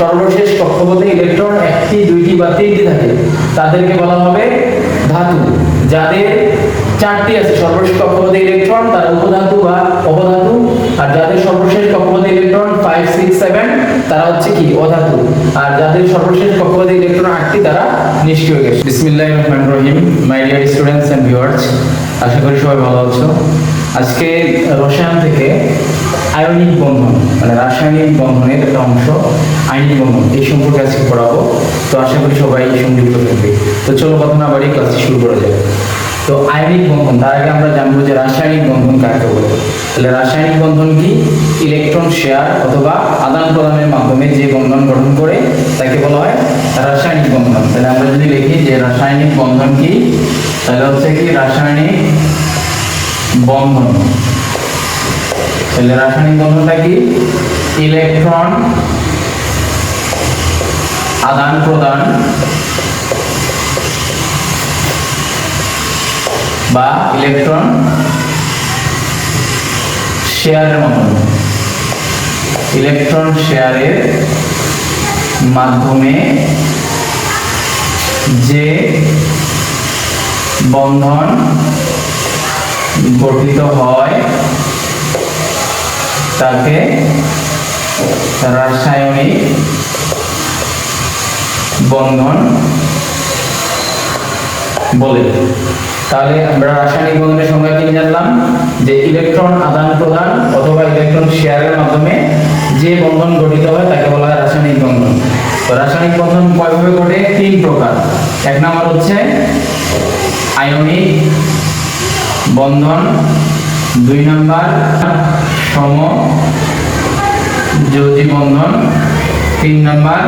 সর্বশেষ কক্ষপথে ইলেকট্রন একটি, দুইটি বা তিনটি থাকে। তাদেরকে বলা হবে ধাতু, যাদের চারটি আছে। সর্বশেষ কক্ষপথে ইলেকট্রন, তারা উপধাতু বা অপধাতু, আর যাদের সর্বশেষ কক্ষপথে ইলেকট্রন ফাইভ সিক্স সেভেন তারা হচ্ছে কি? অধাতু। আর যাদের সর্বশেষ কক্ষপথে ইলেকট্রন আটটি, তারা নিষ্ক্রিয় গ্যাস বিসমিল্লাহির রহমানির রহিম my dear students and viewers আশা করি সবাই ভালো আছো। আজকে রসায়ন থেকে আয়নিক বন্ধন মানে রাসায়নিক বন্ধনের একটা অংশ। আয়নিক বন্ধন এই সম্পর্কে আজকে পড়াবো। তো আশা করি সবাই সংযুক্ত থাকবে। তো চলো কথা না বাড়ি ক্লাসটি শুরু করা যাক। তো আয়নিক বন্ধন, তার আগে আমরা জানব যে রাসায়নিক বন্ধন কাকে বলে। তাহলে রাসায়নিক বন্ধন কি? ইলেকট্রন শেয়ার অথবা আদান প্রদানের মাধ্যমে যে বন্ধন গঠন করে, তাকে বলা হয় রাসায়নিক বন্ধন। তাহলে আমরা যদি লিখি যে রাসায়নিক বন্ধন কি, তাহলে হচ্ছে কি রাসায়নিক বন্ধন। তাহলে রাসায়নিক বন্ধনটা কি? ইলেকট্রন আদান প্রদান বা ইলেকট্রন শেয়ারের মাধ্যমে ইলেকট্রন শেয়ারের মাধ্যমে যে বন্ধন গঠিত হয়, তাকে রাসায়নিক বন্ধন বলে। তাহলে আমরা রাসায়নিক বন্ধনের সংজ্ঞা কি জানলাম? যে ইলেকট্রন আদান প্রদান অথবা ইলেকট্রন শেয়ারের মাধ্যমে যে বন্ধন গঠিত হয় তাকে বলা হয় রাসায়নিক বন্ধন। তো রাসায়নিক বন্ধন কয়ভাবে ঘটে? তিন প্রকার। এক নম্বর হচ্ছে আয়নিক বন্ধন। দুই নাম্বার সম যৌজি বন্ধন। তিন নাম্বার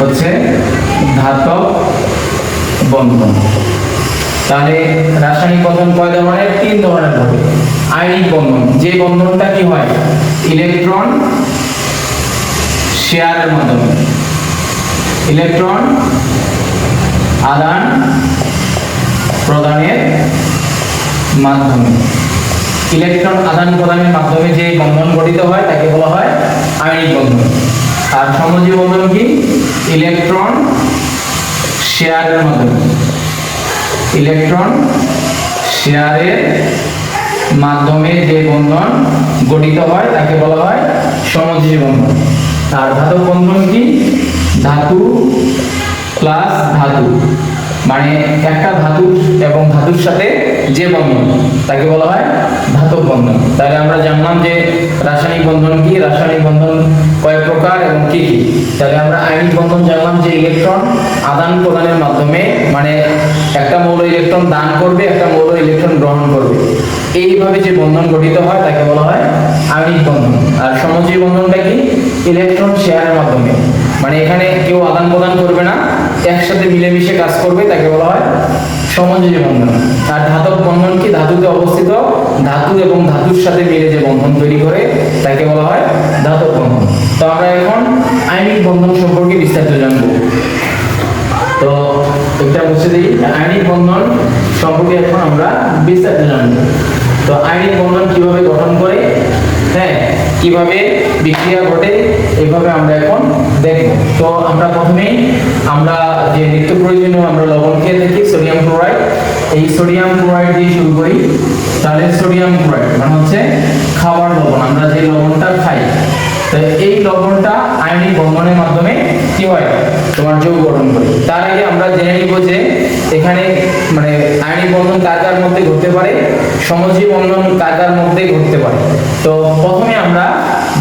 হচ্ছে ধাতব বন্ধন। তাহলে রাসায়নিক বন্ধন কয় ধরনের, তিন ধরনের হবে। আয়নিক বন্ধন, যে বন্ধনটা কি হয়? ইলেকট্রন শেয়ারের মাধ্যমে। ইলেকট্রন আদান প্রদানের মাধ্যমে। ইলেকট্রন আদান প্রদানের মাধ্যমে যে বন্ধন গঠিত হয়, তাকে বলা হয় আয়নিক বন্ধন। আর সমজীব বন্ধন কি? ইলেকট্রন শেয়ারের মাধ্যমে। ইলেকট্রন শেয়ারের মাধ্যমে যে বন্ধন গঠিত হয়, তাকে বলা হয় সমজীব বন্ধন। আর ধাতব বন্ধন কি? ধাতু প্লাস ধাতু। মানে একটা ধাতু এবং ধাতুর সাথে যে বন্ধন, তাকে বলা হয় ধাতব বন্ধন। তাহলে আমরা জানলাম যে রাসায়নিক বন্ধন কি, রাসায়নিক বন্ধন কয়েক প্রকার এবং কি কি? তাহলে আমরা আয়নিক বন্ধন জানলাম যে ইলেকট্রন আদান প্রদানের মাধ্যমে মানে একটা মৌল ইলেকট্রন দান করবে, একটা মৌল ইলেকট্রন গ্রহণ করবে। এইভাবে যে বন্ধন গঠিত হয়, তাকে বলা হয় আয়নিক বন্ধন। আর সমজীব বন্ধনটা কি? ইলেকট্রন শেয়ারের মাধ্যমে। মানে এখানে কেউ আদান প্রদান করবে না, একসাথে মিলেমিশে কাজ করবে, তাকে বলা হয় সমজীবী বন্ধন। আর ধাতব বন্ধন কি? ধাতুতে অবস্থিত। ধাতু এবং ধাতুর সাথে মিলে যে বন্ধন তৈরি করে, তাকে বলা হয় ধাতব বন্ধন। তো আমরা এখন আইনিক বন্ধন সম্পর্কে বিস্তারিত জানব। তো একটা মুছে দিই আইনিক বন্ধন সম্পর্কে এখন আমরা বিস্তারিত জানব। তো আইনিক বন্ধন কীভাবে গঠন করে? কীভাবে বিক্রিয়া ঘটে, এভাবে আমরা এখন দেখব। তো আমরা প্রথমেই আমরা যে নিত্য প্রয়োজনীয় আমরা লবণ খেয়ে দেখি, সোডিয়াম ক্লোরাইড। এই সোডিয়াম ক্লোরাইড দিয়ে শুরু করি, তাহলে সোডিয়াম ক্লোরাইড মানে হচ্ছে খাবার লবণ। আমরা যে লবণটা খাই তো এই লবণটা আয়নিক বন্ধনের মাধ্যমে কি হয়? তোমার যৌগ গঠন করে। তার আগে আমরা জেনে নিব যে এখানে মানে আয়নিক বন্ধন কার কার মধ্যে ঘটতে পারে? সমজী বন্ধন কার কার মধ্যে ঘটতে পারে? তো প্রথমে আমরা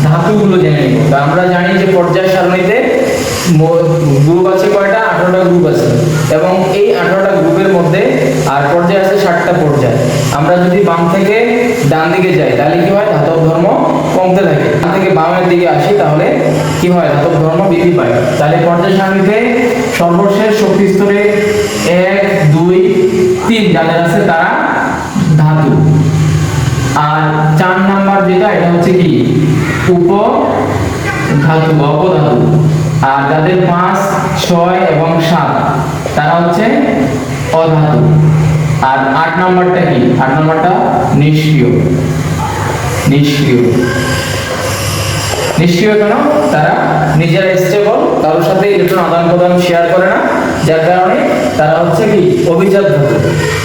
ধাতুগুলো জেনে নিব। তো আমরা জানি যে পর্যায় সারণীতে গ্রুপ আছে কয়টা? আঠারোটা গ্রুপ আছে। এবং এই আঠারোটা গ্রুপের মধ্যে আর পর্যায় আছে ষাটটা পর্যায়। আমরা যদি বাম থেকে ডান দিকে যাই, তাহলে কি হয়? ধাতব ধর্ম কমতে থাকে। ডান থেকে বামের দিকে আসি, তাহলে কি হয়? ধাতব ধর্ম বৃদ্ধি পায়। তাহলে পর্যায় সারণীতে সর্বশেষ শক্তি স্তরে এক, দুই, তিন যাদের আছে তারা ধাতু। আর চার নাম্বার যেটা, এটা হচ্ছে কি? উপ ধাতু অপধাতু। আর যাদের পাঁচ, ছয় এবং সাত, তারা হচ্ছে অধাতু। আর আট নম্বরটা কি? আট নম্বরটা নিষ্ক্রিয়। নিষ্ক্রিয়। নিষ্ক্রিয় কেন? তারা নিজেরা স্টেবল কারোর সাথে ইলেকট্রন আদান প্রদান শেয়ার করে না, যার কারণে তারা হচ্ছে কি? অভিজাত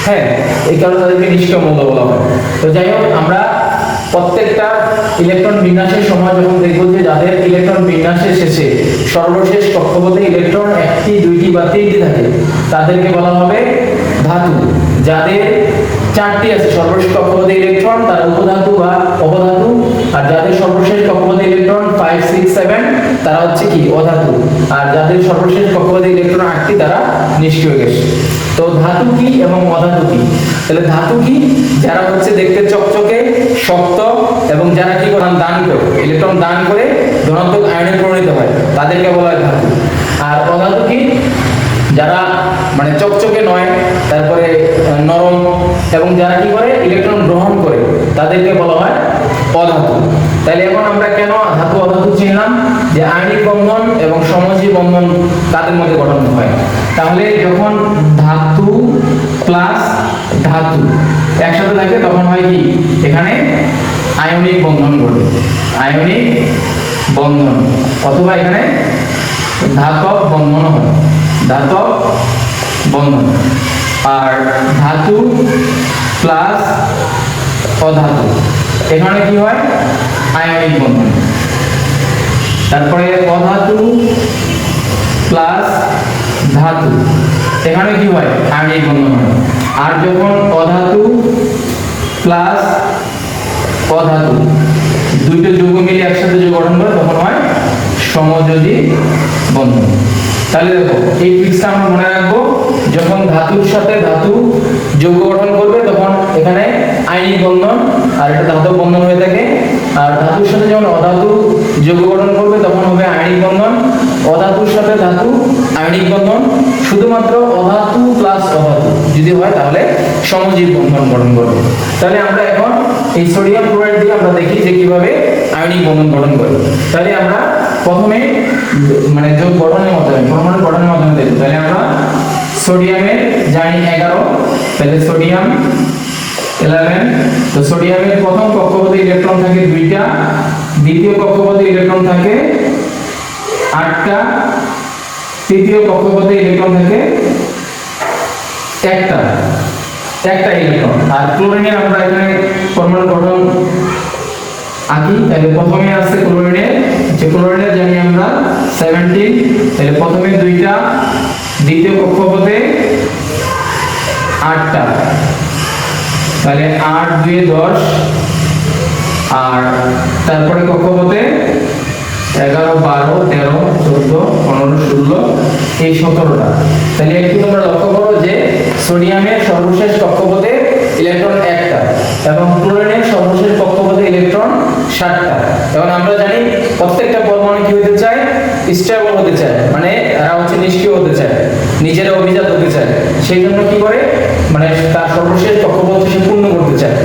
হ্যাঁ এই কারণে তাদেরকে নিষ্ক্রিয় মৌল বলা হয়। তো যাই হোক, আমরা প্রত্যেকটা ইলেকট্রন বিন্যাসের সময় যখন দেখব যে যাদের ইলেকট্রন বিন্যাসের শেষে সর্বশেষ কক্ষপথে ইলেকট্রন একটি, দুইটি বা তিনটি থাকে, তাদেরকে বলা হবে ধাতু। যাদের চারটি আছে, সর্বশেষ কক্ষপথে ইলেকট্রন তারা উপধাতু বা অপধাতু, আর যাদের সর্বশেষ কক্ষপথে ইলেকট্রন ফাইভ সিক্স সেভেন তারা হচ্ছে কি? অধাতু। আর যাদের সর্বশেষ কক্ষপথে ইলেকট্রন আটটি তারা নিষ্ক্রিয় গ্যাস তো ধাতু কি এবং অধাতু কি? তাহলে ধাতু কি? যারা হচ্ছে দেখতে চকচকে, শক্ত এবং যারা কি করেন দান করে ইলেকট্রন দান করে ধনাত্মক আয়নে পরিণত হয়। তাদেরকে বলা হয় ধাতু। আর অধাতু কি? যারা মানে চকচকে নয়, তারপরে নরম এবং যারা কি করে? ইলেকট্রন গ্রহণ করে, তাদেরকে বলা হয় অধাতু। তাহলে এখন আমরা কেন যে আয়নিক বন্ধন এবং সমজী বন্ধন তাদের মধ্যে গঠন হয়। তাহলে যখন ধাতু প্লাস ধাতু একসাথে থাকে, তখন হয় কি? এখানে আয়নিক বন্ধন ঘটে। আয়নিক বন্ধন অথবা এখানে ধাতব বন্ধন হয়। ধাতব বন্ধন। আর ধাতু প্লাস অধাতু। এখানে কি হয়? আয়নিক বন্ধন। তারপরে অধাতু প্লাস ধাতু। এখানে কি হয়? আগে বন্ধন হয় আর যখন অধাতু প্লাস অধাতু, দুইটা যৌগ মিলে একসাথে যে গঠন করে, তখন হয় সমযোজী বন্ধন। তাহলে দেখো, এই ট্রিক্সটা আমরা মনে রাখব, যখন ধাতুর সাথে ধাতু যৌগ গঠন করবে, তখন এখানে আইনিক বন্ধন আর এটা ধাতব বন্ধন হয়ে থাকে। আর ধাতুর সাথে যখন অধাতু যৌগ গঠন করবে, তখন হবে আইনিক বন্ধন। অধাতুর সাথে ধাতু, আইনিক বন্ধন। শুধুমাত্র অধাতু প্লাস অধাতু যদি হয়, তাহলে সমজীব বন্ধন গঠন করবে। তাহলে আমরা এখন এই সোডিয়াম ক্লোরাইড দিয়ে আমরা দেখি যে কীভাবে আয়নিক বন্ধন গঠন করে তাহলে আমরা প্রথমে মানে যোগ গঠনের মাধ্যমে, পরমাণু গঠনের মাধ্যমে দেখব তাহলে আমরা সোডিয়ামের জানি এগারো, তাহলে সোডিয়াম ইলেভেন তো সোডিয়ামের প্রথম কক্ষপথে ইলেকট্রন থাকে দুইটা, দ্বিতীয় কক্ষপথে ইলেকট্রন থাকে আটটা, তৃতীয় কক্ষপথে ইলেকট্রন থাকে একটা। একটা ইলেকট্রন। আর ক্লোরিনের আমরা এখানে পরমাণু গঠন আঁকি তাহলে প্রথমে আছে ক্লোরিনের যে ক্লোরিনের জানি আমরা 17 তাহলে প্রথমে দুইটা, দ্বিতীয় কক্ষপথে আটটা। তাহলে আট দুয়ে দশ, আর তারপরে কক্ষপথে এগারো, বারো, তেরো, চোদ্দ, পনেরো, ষোলো, এই সতেরোটা। তাহলে একটু তোমরা লক্ষ্য করো যে সোডিয়ামের সর্বশেষ কক্ষপথে ইলেকট্রন একটা, এবং ক্লোরিনের সর্বশেষ কক্ষপথে ইলেকট্রন ষাটটা। এবং আমরা জানি প্রত্যেকটা পরমাণু কি হতে চায়? স্টেবল হতে চায়। মানে এরা হচ্ছে নিষ্ক্রিয় হতে চায়। নিজেরা অভিজাত হতে চায়। সেই জন্য কি করে? মানে তার সর্বশেষ কক্ষপথ সে পূর্ণ করতে চায়।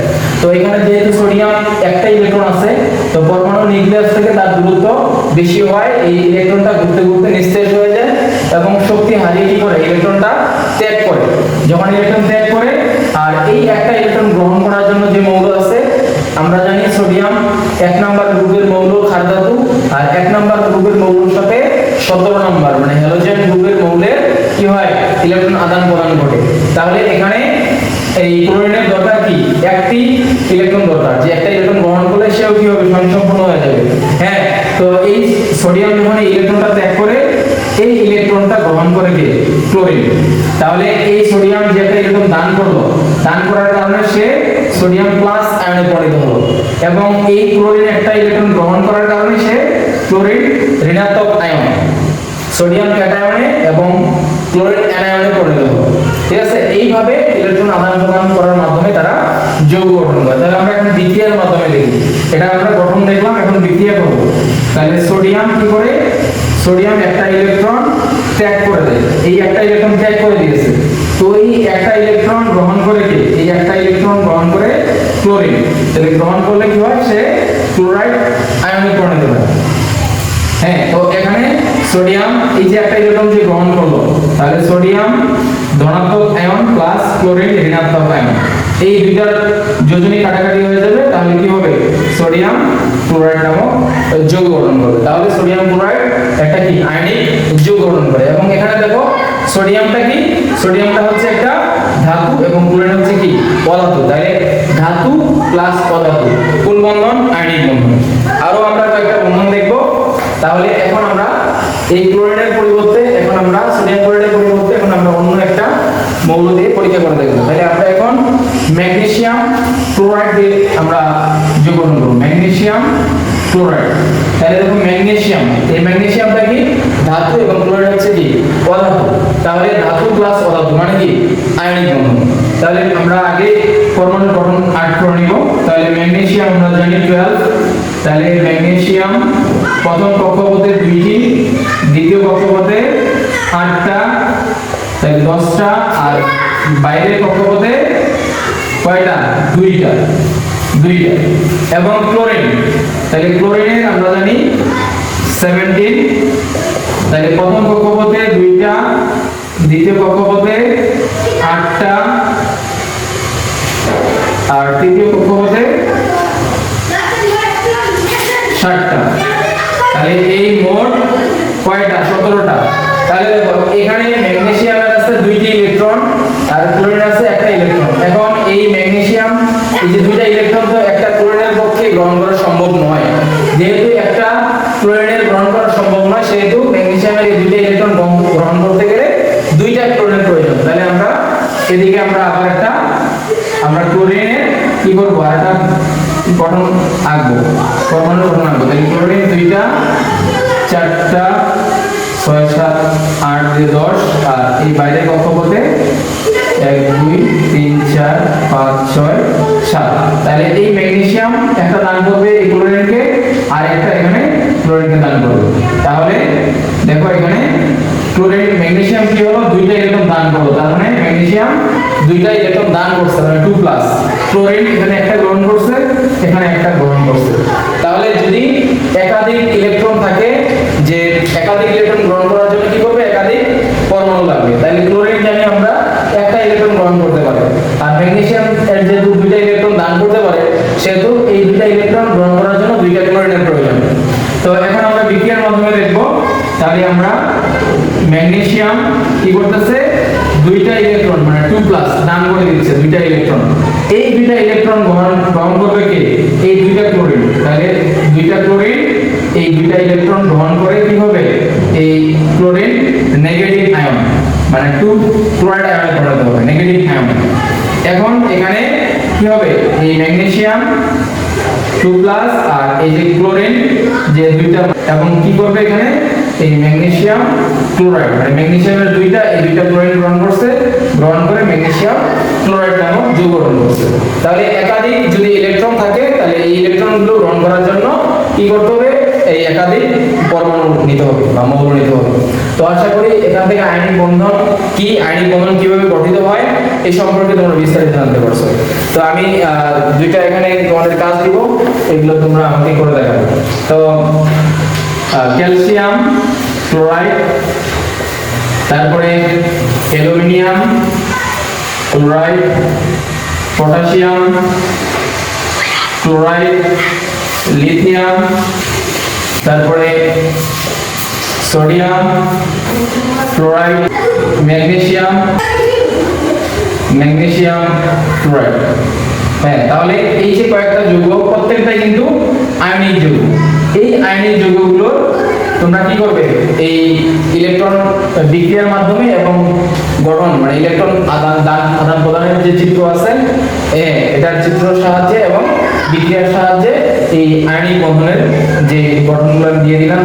তো এখানে যেহেতু সোডিয়াম একটা ইলেকট্রন আছে, তো পরমাণু নিউক্লিয়াস থেকে তার দূরত্ব বেশি হয় এই ইলেকট্রনটা ঘুরতে ঘুরতে নিস্তেজ হয়ে যায় এবং শক্তি হারিয়ে কি করে? ইলেকট্রনটা ত্যাগ করে। যখন ইলেকট্রন ত্যাগ করে, আর এই একটা ইলেকট্রন গ্রহণ করার জন্য যে মৌল আছে আমরা জানি সোডিয়াম এক নাম্বার গ্রুপের মৌল ক্ষার ধাতু আর এক নাম্বার গ্রুপের মৌলের সাথে সতেরো নাম্বার মানে হ্যালোজেন গ্রুপের মৌলের কি হয়? ইলেকট্রন আদান প্রদান ঘটে। তাহলে এখানে এই ক্লোরিনের দরকার কি? একটি ইলেকট্রন দরকার। যে একটা ইলেকট্রন গ্রহণ করলে সেও কি হবে? স্বয়ংসম্পূর্ণ হয়ে যাবে। হ্যাঁ তো এই সোডিয়াম যখন এই ইলেকট্রনটা ত্যাগ করে, এই ইলেকট্রনটা গ্রহণ করে কে? ক্লোরিন তাহলে এই সোডিয়াম যে একটা ইলেকট্রন দান করল, দান করার কারণে সে সোডিয়াম প্লাস আয়নে পরিণত হলো। এবং এই ক্লোরিন একটা ইলেকট্রন গ্রহণ করার কারণে সে ক্লোরিন ঋণাত্মক আয়ন। সোডিয়াম ক্যাটায়নে এবং ক্লোরিন অ্যানায়নে পরিণত হলো। ঠিক আছে? এইভাবে ইলেকট্রন আদান প্রদান করার মাধ্যমে তারা যৌগ গঠন করে। তাহলে আমরা এখন বিক্রিয়ার মাধ্যমে দেখি। এটা আমরা গঠন দেখলাম, এখন বিক্রিয়া করব। তাহলে সোডিয়াম কি করে? সোডিয়াম একটা ইলেকট্রন ত্যাগ করে দেয়। এই একটা ইলেকট্রন ত্যাগ করে দিয়েছে। তো এই একটা ইলেকট্রন গ্রহণ করে কে? এই একটা ইলেকট্রন গ্রহণ করে ক্লোরিন। তাহলে গ্রহণ করলে কি হয়? সে ক্লোরাইড আয়নে পরিণত হয়। হ্যাঁ তো এখানে সোডিয়াম এই যে একটা ইলেকট্রন যে গ্রহণ করল, তাহলে সোডিয়াম ধনাত্মক আয়ন প্লাস ক্লোরিন ঋণাত্মক আয়ন এই দুইটার যোজনী কাটাকাটি হয়ে যাবে, তাহলে কি হবে? সোডিয়াম ক্লোরাইড নামক যৌগ গঠন করবে। তাহলে সোডিয়াম ক্লোরাইড একটা কি? আয়নিক যৌগ গঠন করে। এবং এখানে দেখো সোডিয়ামটা কি? সোডিয়ামটা হচ্ছে একটা ধাতু এবং ক্লোরাইড হচ্ছে কি? পদার্থ। তাহলে ধাতু প্লাস পদার্থ। কোন বন্ধন? আয়নিক বন্ধন। আরও আমরা কয়েকটা বন্ধন দেখব। তাহলে এখন আমরা এই ক্লোরাইডের পরিবর্তে, এখন আমরা সোডিয়াম ক্লোরাইডের পরিবর্তে, এখন আমরা অন্য একটা মৌল দিয়ে পরীক্ষা করে দেখব। তাহলে আমরা এখন ম্যাগনেসিয়াম ক্লোরাইড দিয়ে আমরা যোগন করব। Magnesium chloride. তাহলে দেখো ম্যাগনেসিয়াম, এই ম্যাগনেসিয়ামটা কি? ধাতু এবং ক্লোরাইড হচ্ছে কি? পদার্থ। তাহলে ধাতু প্লাস পদার্থ মানে কি? আয়নিক বন্ধন। তাহলে আমরা আগে পরমাণু গঠন আট করে নিব। তাহলে ম্যাগনেসিয়াম আমরা জানি 12 তাহলে ম্যাগনেসিয়াম প্রথম কক্ষপথে দুইটি, দ্বিতীয় কক্ষপথে আটটা, তাহলে দশটা, আর বাইরের কক্ষপথে কয়টা? দুইটা দুইটা। এবং ক্লোরিন, তাহলে ক্লোরিনের আমরা জানি সেভেন্টিন তাহলে প্রথম কক্ষপথে দুইটা, দ্বিতীয় কক্ষপথে আটটা, আর তৃতীয় কক্ষপথে ষাটটা। তাহলে এই মোট কয়টা? সতেরোটা। তাহলে দেখো, এখানে ম্যাগনেসিয়ামের আছে দুইটি ইলেকট্রন, আর ক্লোরিন আছে একটা ইলেকট্রন। এখন এই ম্যাগনেসিয়াম এই যে দুইটা ইলেকট্রন তো একটা ক্লোরিনের পক্ষে গ্রহণ করা সম্ভব নয়। যেহেতু একটা ক্লোরিনের গ্রহণ করা সম্ভব নয়, সেহেতু ম্যাগনেসিয়ামের এই দুইটা ইলেকট্রন গ্রহণ করতে গেলে দুইটা ক্লোরিনের প্রয়োজন। তাহলে আমরা এদিকে আমরা আবার একটা, আমরা ক্লোরিনের কি করব? আর একটা গঠন আঁকবো। পরমাণু গঠন আঁকবো। তাহলে ক্লোরিন দুইটা, চারটা, ছয়, সাত, আট দুই দশ আর এই বাইরের কক্ষপথে এক, দুই, তিন, চার, পাঁচ, ছয়, সাত। তাহলে এই ম্যাগনেসিয়াম একটা দান করবে এই ক্লোরিনকে, আর একটা এখানে ক্লোরিনকে দান করবে। তাহলে দেখো এখানে ক্লোরিন, ম্যাগনেসিয়াম কি হলো? দুইটা ইলেকট্রন দান করল। তার মানে ম্যাগনেসিয়াম দুইটা ইলেকট্রন দান করছে মানে 2 প্লাস ক্লোরিন এখানে একটা গ্রহণ করছে এখানে একটা গ্রহণ করছে তাহলে যদি একাধিক ইলেকট্রন থাকে, যে একাধিক ইলেকট্রন গ্রহণ করার জন্য কি করবে? একাধিক পরমাণু লাগবে। তাহলে ক্লোরিন জানি আমরা একটা ইলেকট্রন গ্রহণ করতে পারে। আর ম্যাগনেসিয়াম এর যেহেতু দুইটা ইলেকট্রন দান করতে পারে, সেহেতু এই দুইটা ইলেকট্রন গ্রহণ করার জন্য দুইটা ক্লোরিনের প্রয়োজন। তো এখন আমরা বিক্রিয়ার মাধ্যমে দেখব। তাহলে আমরা ম্যাগনেসিয়াম কি করতেছে? দুইটা ইলেকট্রন মানে 2 প্লাস দান করে দিচ্ছে দুইটা ইলেকট্রন এই দুইটা ইলেকট্রন গ্রহণ গ্রহণ করবে কে? এই দুইটা ক্লোরিন তাহলে দুইটা ক্লোরিন এই দুইটা ইলেকট্রন গ্রহণ করে কি হবে? এই ক্লোরিন নেগেটিভ আয়ন মানে 2 ক্লোরাইড আয়নে পরিণত হবে নেগেটিভ আয়ন এখন এখানে কি হবে? এই ম্যাগনেসিয়াম 2 প্লাস আর এই যে ক্লোরিন যে দুইটা, এবং কি করবে এখানে? এই ম্যাগনেসিয়াম ক্লোরাইড। মানে ম্যাগনেসিয়ামের দুইটা, এই দুইটা ক্লোরাইড গ্রহণ করছে, গ্রহণ করে ম্যাগনেসিয়াম ক্লোরাইড নামক যৌগ গ্রহণ করছে। তাহলে একাধিক যদি ইলেকট্রন থাকে, তাহলে এই ইলেকট্রনগুলো গ্রহণ করার জন্য কি করতে হবে? এই একাধিক পরমাণু নিতে হবে বা মৌল নিতে হবে। তো আশা করি এখান থেকে আইনিক বন্ধন কি আইনিক বন্ধন কীভাবে গঠিত হয়, এই সম্পর্কে তোমরা বিস্তারিত জানতে পারছ। তো আমি দুইটা এখানে তোমাদের কাজ দিব, এগুলো তোমরা আমাকে করে দেখাবে। তো ক্যালসিয়াম ক্লোরাইড, তারপরে aluminium chloride, potassium chloride, lithium, তারপরে sodium chloride magnesium magnesium chloride. হ্যাঁ তাহলে এই যে কয়েকটা যৌগ, প্রত্যেকটাই কিন্তু আয়নিক যৌগ। এই আয়নিক যৌগগুলো তোমরা কি করবে? এই ইলেকট্রন বিক্রিয়ার মাধ্যমে এবং গঠন মানে ইলেকট্রন আদান, দান আদান প্রদানের যে চিত্র আছে এটার চিত্র সাহায্যে এবং বিক্রিয়ার সাহায্যে বন্ধনের যে দিয়ে দিলাম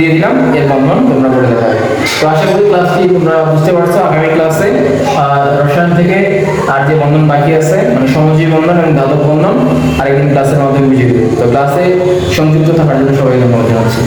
দিয়ে দিলাম, এর বন্ধন তোমরা করে দেখাবে তো আশা করি ক্লাসটি তোমরা বুঝতে পারছ আগামী ক্লাসে রসায়ন থেকে আর যে বন্ধন বাকি আছে মানে বন্ধন এবং ধাতব বন্ধন, আরেকদিন ক্লাসের মাধ্যমে বুঝিয়ে দেবো। তো ক্লাসে সংযুক্ত থাকার জন্য সবাই ধন্যবাদ জানাচ্ছি।